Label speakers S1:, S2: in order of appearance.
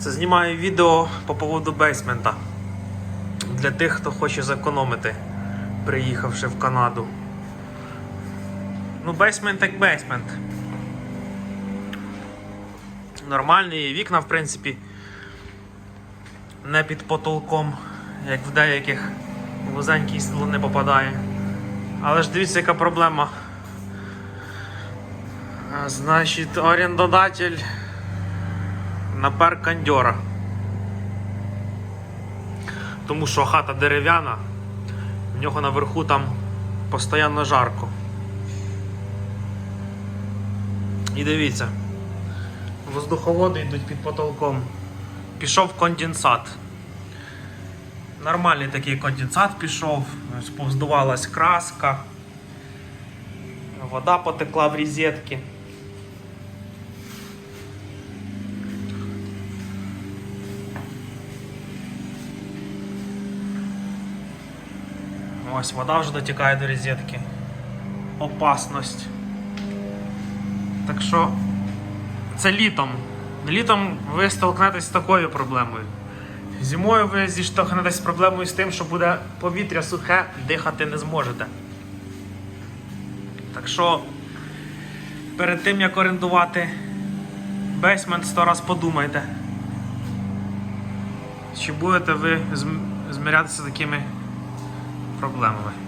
S1: Це знімаю відео по поводу бейсмента. Для тих, хто хоче зекономити, приїхавши в Канаду. Ну, бейсмент як бейсмент. Нормальні вікна, в принципі, не під потолком, як в деяких вузенький стіл не попадає. Але ж дивіться, яка проблема. Значить, орендодатель напер кондьора. Тому що хата дерев'яна, в нього наверху там постійно жарко. І дивіться, воздуховоди йдуть під потолком. Пішов конденсат. Нормальний такий конденсат пішов, повздувалась краска, вода потекла в розетки. Ось вода вже дотікає до розетки. Опасність. Так що це літом. Літом ви столкнетесь з такою проблемою. Зимою ви зіштовхнетесь з проблемою з тим, що буде повітря сухе, дихати не зможете. Так що перед тим як орендувати бейсмент, сто раз подумайте. Чи будете ви зм- змирятися такими проблемами?